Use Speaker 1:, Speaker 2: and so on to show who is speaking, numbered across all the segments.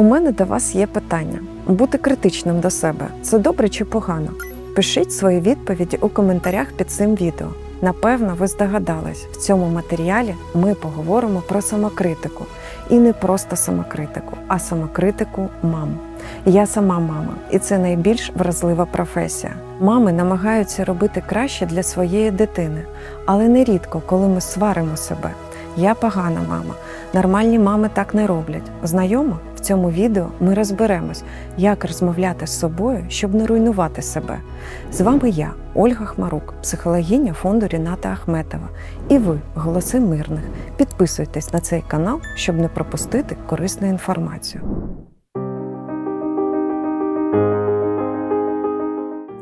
Speaker 1: У мене до вас є питання: бути критичним до себе це добре чи погано? Пишіть свої відповіді у коментарях під цим відео. Напевно, ви здогадались, в цьому матеріалі ми поговоримо про самокритику. І не просто самокритику, а самокритику мам. Я сама мама, і це найбільш вразлива професія. Мами намагаються робити краще для своєї дитини, але нерідко, коли ми сваримо себе. Я погана мама. Нормальні мами так не роблять. Знайомо? В цьому відео ми розберемось, як розмовляти з собою, щоб не руйнувати себе. З вами я, Ольга Хмарук, психологиня фонду Ріната Ахметова. І ви, голоси мирних. Підписуйтесь на цей канал, щоб не пропустити корисну інформацію.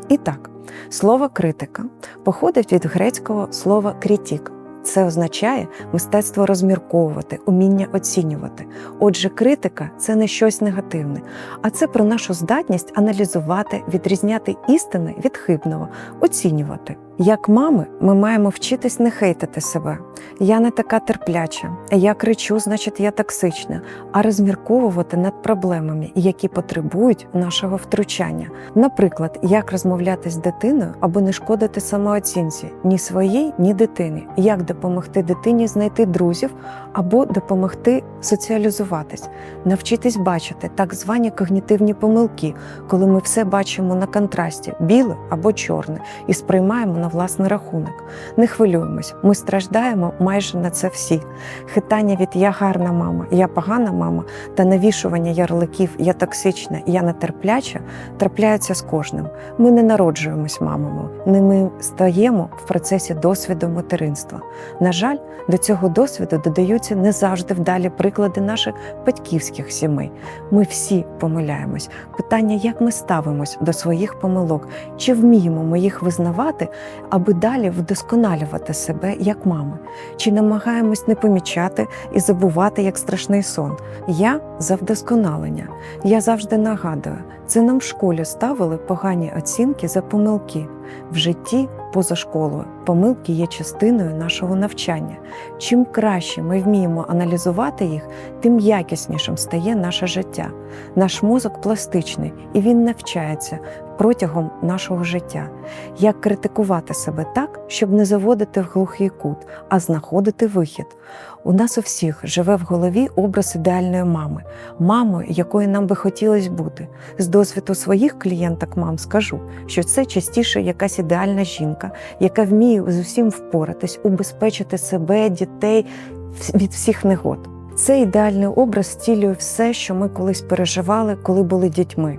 Speaker 1: І так, слово критика походить від грецького слова критік. Це означає мистецтво розмірковувати, уміння оцінювати. Отже, критика це не щось негативне, а це про нашу здатність аналізувати, відрізняти істини від хибного, оцінювати. Як мами, ми маємо вчитись не хейтити себе. Я не така терпляча, я кричу, значить, я токсична, а розмірковувати над проблемами, які потребують нашого втручання. Наприклад, як розмовляти з дитиною, аби не шкодити самооцінці ні своїй, ні дитині, як допомогти дитині знайти друзів або допомогти соціалізуватись, навчитись бачити так звані когнітивні помилки, коли ми все бачимо на контрасті біле або чорне і сприймаємо на власний рахунок. Не хвилюємось, ми страждаємо майже на це всі. Хитання від я гарна мама, я погана мама та навішування ярликів я токсична, я нетерпляча трапляються з кожним. Ми не народжуємось мамами, не ми стаємо в процесі досвіду материнства. На жаль, до цього досвіду додаються не завжди вдалі приклади наших батьківських сімей. Ми всі помиляємось. Питання, як ми ставимось до своїх помилок, чи вміємо ми їх визнавати, аби далі вдосконалювати себе як мами, чи намагаємось не помічати і забувати як страшний сон. Я за вдосконалення. Я завжди нагадую, це нам в школі ставили погані оцінки за помилки. В житті поза школою помилки є частиною нашого навчання. Чим краще ми вміємо аналізувати їх, тим якіснішим стає наше життя. Наш мозок пластичний і він навчається протягом нашого життя. Як критикувати себе так, щоб не заводити в глухий кут, а знаходити вихід. У нас у всіх живе в голові образ ідеальної мами, мами, якою нам би хотілося бути. З досвіду своїх клієнток мам скажу, що це частіше якась ідеальна жінка, яка вміє з усім впоратись, убезпечити себе, дітей від всіх негод. Цей ідеальний образ стілює все, що ми колись переживали, коли були дітьми.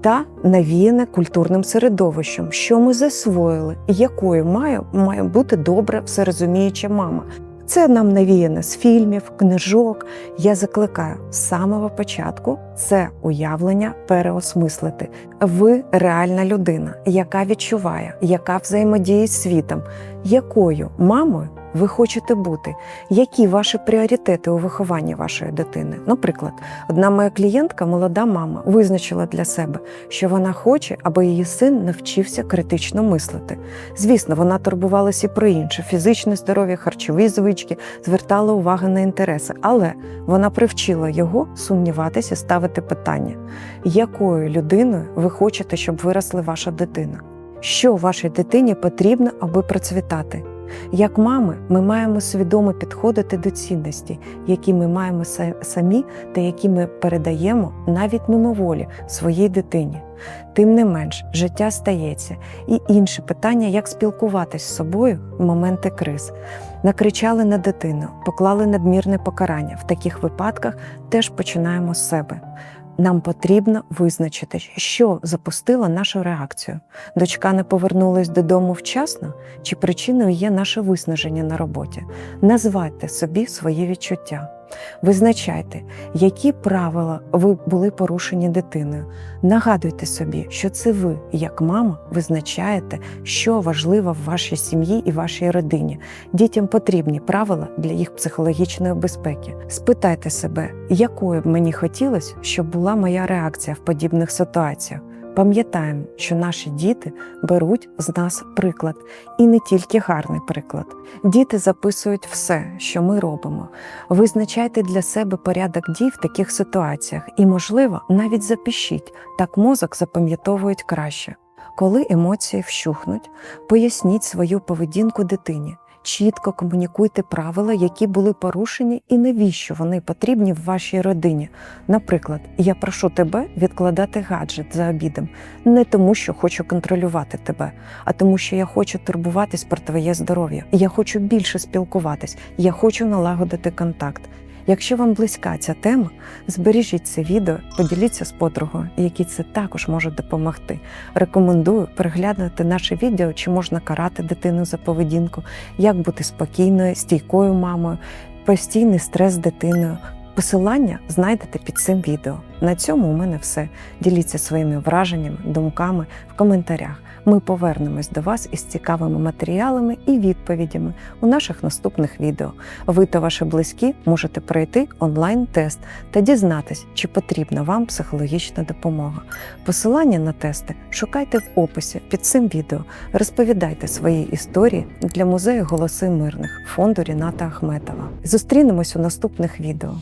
Speaker 1: Та навіяне культурним середовищем, що ми засвоїли, якою має, має бути добра, всерозуміюча мама. Це нам навіяне з фільмів, книжок. Я закликаю з самого початку це уявлення переосмислити. Ви реальна людина, яка відчуває, яка взаємодіє з світом, якою мамою ви хочете бути, які ваші пріоритети у вихованні вашої дитини. Наприклад, одна моя клієнтка, молода мама, визначила для себе, що вона хоче, аби її син навчився критично мислити. Звісно, вона турбувалася і про інше фізичне здоров'я, харчові звички, звертала увагу на інтереси, але вона привчила його сумніватися, ставити питання, якою людиною ви хочете, щоб виросла ваша дитина. Що вашій дитині потрібно, аби процвітати? Як мами, ми маємо свідомо підходити до цінностей, які ми маємо самі та які ми передаємо навіть мимоволі своїй дитині. Тим не менш, життя стається, і інше питання, як спілкуватись з собою в моменти криз. Накричали на дитину, поклали надмірне покарання. В таких випадках теж починаємо з себе. Нам потрібно визначити, що запустило нашу реакцію. Дочка не повернулась додому вчасно, чи причиною є наше виснаження на роботі. Назвайте собі свої відчуття. Визначайте, які правила ви були порушені дитиною. Нагадуйте собі, що це ви, як мама, визначаєте, що важливо в вашій сім'ї і вашій родині. Дітям потрібні правила для їх психологічної безпеки. Спитайте себе, якою б мені хотілося, щоб була моя реакція в подібних ситуаціях. Пам'ятаємо, що наші діти беруть з нас приклад, і не тільки гарний приклад. Діти записують все, що ми робимо. Визначайте для себе порядок дій в таких ситуаціях і, можливо, навіть запишіть, так мозок запам'ятовують краще. Коли емоції вщухнуть, поясніть свою поведінку дитині. Чітко комунікуйте правила, які були порушені, і навіщо вони потрібні в вашій родині. Наприклад, я прошу тебе відкладати гаджет за обідом не тому, що хочу контролювати тебе, а тому, що я хочу турбуватись про твоє здоров'я. Я хочу більше спілкуватись, я хочу налагодити контакт. Якщо вам близька ця тема, збережіть це відео, поділіться з подругою, якій це також може допомогти. Рекомендую переглянути наше відео, чи можна карати дитину за поведінку, як бути спокійною, стійкою мамою, постійний стрес з дитиною. Посилання знайдете під цим відео. На цьому у мене все. Діліться своїми враженнями, думками в коментарях. Ми повернемось до вас із цікавими матеріалами і відповідями у наших наступних відео. Ви та ваші близькі можете пройти онлайн-тест та дізнатись, чи потрібна вам психологічна допомога. Посилання на тести шукайте в описі під цим відео. Розповідайте свої історії для музею Голоси мирних фонду Ріната Ахметова. Зустрінемось у наступних відео.